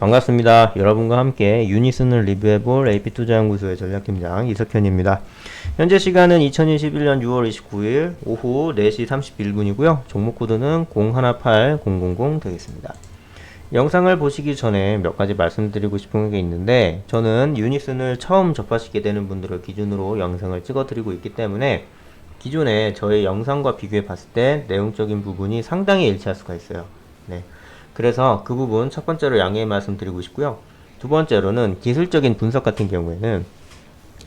반갑습니다. 여러분과 함께 유니슨을 리뷰해볼 AP투자연구소의 전략팀장 이석현입니다. 현재 시간은 2021년 6월 29일 오후 4시 31분이고요. 종목 코드는 018000 되겠습니다. 영상을 보시기 전에 몇 가지 말씀드리고 싶은 게 있는데 저는 유니슨을 처음 접하시게 되는 분들을 기준으로 영상을 찍어드리고 있기 때문에 기존에 저의 영상과 비교해 봤을 때 내용적인 부분이 상당히 일치할 수가 있어요. 네. 그래서 그 부분 첫 번째로 양해의 말씀드리고 싶고요. 두 번째로는 기술적인 분석 같은 경우에는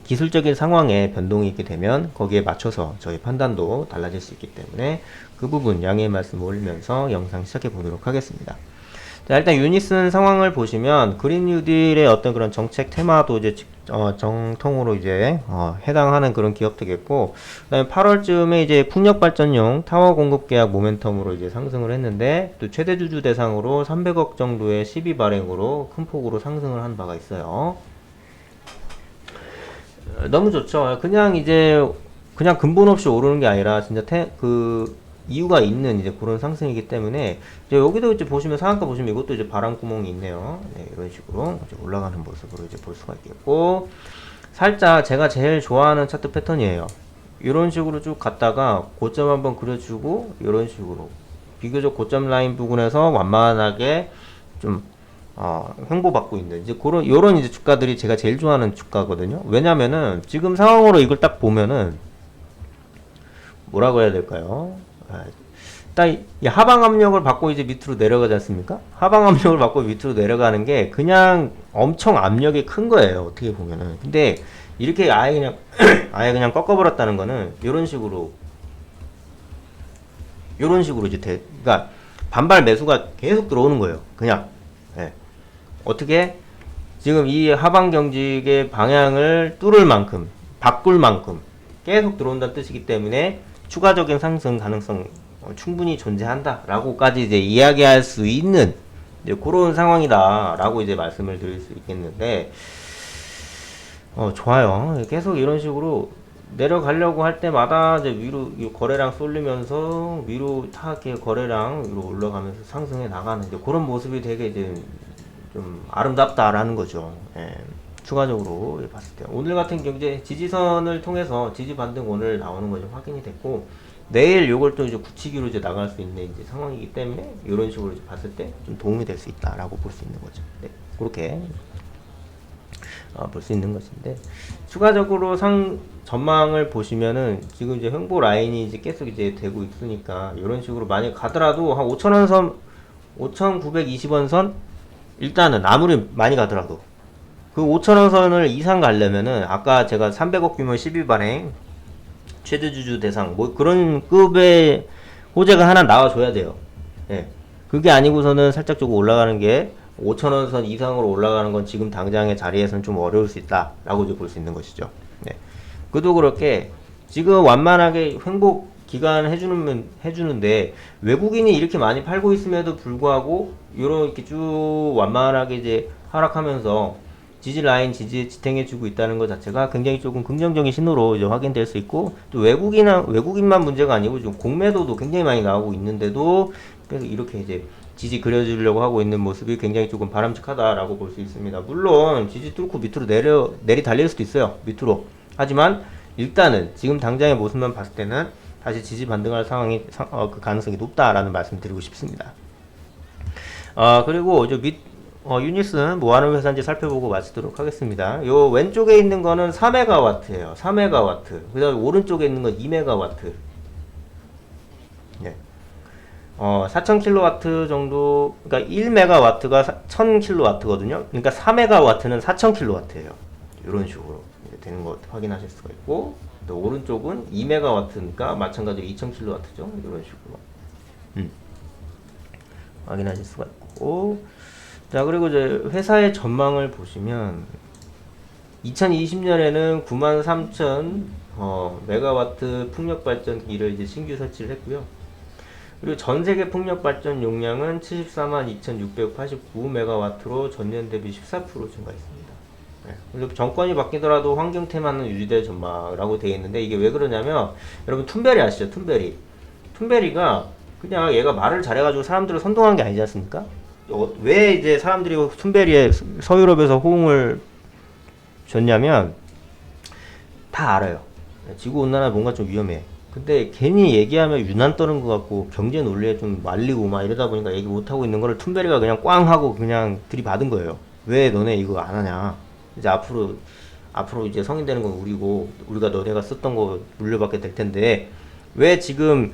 기술적인 상황에 변동이 있게 되면 거기에 맞춰서 저희 판단도 달라질 수 있기 때문에 그 부분 양해의 말씀 올리면서 영상 시작해 보도록 하겠습니다. 자, 일단 유니슨 상황을 보시면 그린 뉴딜의 어떤 그런 정책 테마도 이제 직- 어, 정통으로 이제 어, 해당하는 그런 기업 되겠고 그다음에 8월쯤에 이제 풍력 발전용 타워 공급 계약 모멘텀으로 이제 상승을 했는데 또 최대 주주 대상으로 300억 정도의 시비 발행으로 큰 폭으로 상승을 한 바가 있어요. 어, 너무 좋죠. 그냥 이제 그냥 근본 없이 오르는 게 아니라 진짜 태, 그 이유가 있는 이제 그런 상승이기 때문에 이제 여기도 이제 보시면 상한가 보시면 이것도 이제 바람 구멍이 있네요. 네, 이런 식으로 올라가는 모습으로 이제 볼 수가 있겠고 살짝 제가 제일 좋아하는 차트 패턴이에요. 이런 식으로 쭉 갔다가 고점 한번 그려주고 이런 식으로 비교적 고점 라인 부분에서 완만하게 좀 어, 횡보받고 있는 이제 그런 요런 이제 주가들이 제가 제일 좋아하는 주가거든요. 왜냐면은 지금 상황으로 이걸 딱 보면은 뭐라고 해야 될까요? 아, 딱이 하방 압력을 받고 이제 밑으로 내려가지 않습니까? 하방 압력을 받고 밑으로 내려가는 게 그냥 엄청 압력이 큰 거예요. 어떻게 보면은. 근데 이렇게 아예 그냥 아예 그냥 꺾어버렸다는 거는 이런 식으로 이런 식으로 이제 대, 그러니까 반발 매수가 계속 들어오는 거예요. 그냥 예. 어떻게 지금 이 하방 경직의 방향을 뚫을 만큼 바꿀 만큼 계속 들어온다는 뜻이기 때문에 추가적인 상승 가능성 어, 충분히 존재한다라고까지 이제 이야기할 수 있는 이제 그런 상황이다라고 이제 말씀을 드릴 수 있겠는데 어 좋아요 계속 이런 식으로 내려가려고 할 때마다 이제 위로 이 거래량 쏠리면서 위로 타게 거래량 위로 올라가면서 상승해 나가는 이제 그런 모습이 되게 이제 좀 아름답다라는 거죠. 예. 추가적으로 봤을 때 오늘 같은 경제 지지선을 통해서 지지 반등 오늘 나오는 거죠 확인이 됐고 내일 요걸 또 이제 굳히기로 이제 나갈 수 있는 이제 상황이기 때문에 이런 식으로 봤을 때 좀 도움이 될 수 있다라고 볼 수 있는 거죠. 네. 그렇게 어, 볼수 있는 것인데 추가적으로 상 전망을 보시면은 지금 이제 횡보 라인이 이제 계속 이제 되고 있으니까 이런 식으로 만약 가더라도 한 5천 원 선 5,920원 선 일단은 아무리 많이 가더라도 그 5천원 선을 이상 가려면은 아까 제가 300억 규모 12발행 최대 주주 대상 뭐 그런 급의 호재가 하나 나와줘야 돼요. 예. 그게 아니고서는 살짝 조금 올라가는 게 5천원 선 이상으로 올라가는 건 지금 당장의 자리에서는 좀 어려울 수 있다라고 이제 볼 수 있는 것이죠. 네. 그도 그렇게 지금 완만하게 횡복 기간 해주는 해주는데 외국인이 이렇게 많이 팔고 있음에도 불구하고 이렇게 쭉 완만하게 이제 하락하면서 지지 라인 지지 지탱해주고 있다는 것 자체가 굉장히 조금 긍정적인 신호로 이제 확인될 수 있고 또 외국인은 외국인만 문제가 아니고 지금 공매도도 굉장히 많이 나오고 있는데도 그래서 이렇게 이제 지지 그려주려고 하고 있는 모습이 굉장히 조금 바람직하다라고 볼 수 있습니다. 물론 지지 뚫고 밑으로 내려 내리 달릴 수도 있어요. 밑으로. 하지만 일단은 지금 당장의 모습만 봤을 때는 다시 지지 반등할 상황이 상- 어, 그 가능성이 높다라는 말씀 드리고 싶습니다. 아 그리고 저 밑, 어, 유니스는 뭐 하는 회사인지 살펴보고 마치도록 하겠습니다. 요 왼쪽에 있는 거는 4메가와트예요. 4메가와트. 그 다음에 오른쪽에 있는 건 2메가와트. 예. 어, 4000kW 정도, 그러니까 1메가와트가 1000kW거든요. 그러니까 4메가와트는 4000kW예요. 이런 식으로 되는 거 확인하실 수가 있고, 또 오른쪽은 2메가와트니까 마찬가지로 2000kW죠. 이런 식으로. 음. 확인하실 수가 있고, 자, 그리고 이제 회사의 전망을 보시면 2020년에는 93,000 어, 메가와트 풍력 발전기를 이제 신규 설치를 했고요. 그리고 전 세계 풍력 발전 용량은 74만 2,689 메가와트로 전년 대비 14% 증가했습니다. 네. 그래서 정권이 바뀌더라도 환경 테마는 유지될 전망이라고 되어 있는데 이게 왜 그러냐면 여러분 툰베리 아시죠? 툰베리. 툰베리가 그냥 얘가 말을 잘해가지고 사람들을 선동한 게 아니지 않습니까? 어, 왜 이제 사람들이 툰베리에 서유럽에서 호응을 줬냐면 다 알아요. 지구 온난화 뭔가 좀 위험해. 근데 괜히 얘기하면 유난 떠는 것 같고 경제 논리에 좀 말리고 막 이러다 보니까 얘기 못 하고 있는 거를 툰베리가 그냥 꽝 하고 그냥 들이받은 거예요. 왜 너네 이거 안 하냐? 이제 앞으로 앞으로 이제 성인 되는 건 우리고 우리가 너네가 썼던 거 물려받게 될 텐데 왜 지금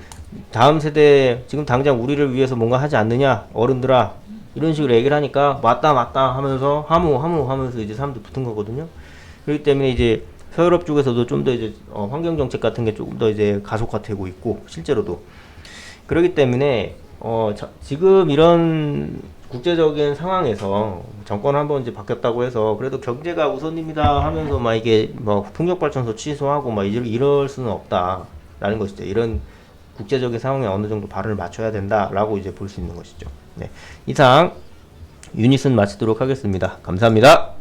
다음 세대 지금 당장 우리를 위해서 뭔가 하지 않느냐 어른들아 이런 식으로 얘기를 하니까 맞다 맞다 하면서 하무 하무 하면서 이제 사람들 붙은 거거든요. 그렇기 때문에 이제 서유럽 쪽에서도 좀 더 이제 어, 환경 정책 같은 게 조금 더 이제 가속화되고 있고 실제로도 그렇기 때문에 어 자- 지금 이런 국제적인 상황에서 정권 한 번 이제 바뀌었다고 해서 그래도 경제가 우선입니다 하면서 막 이게 뭐 풍력 발전소 취소하고 막 이럴, 이럴 수는 없다라는 것이죠. 이런 국제적인 상황에 어느 정도 발을 맞춰야 된다라고 이제 볼 수 있는 것이죠. 네. 이상 유닛은 마치도록 하겠습니다. 감사합니다.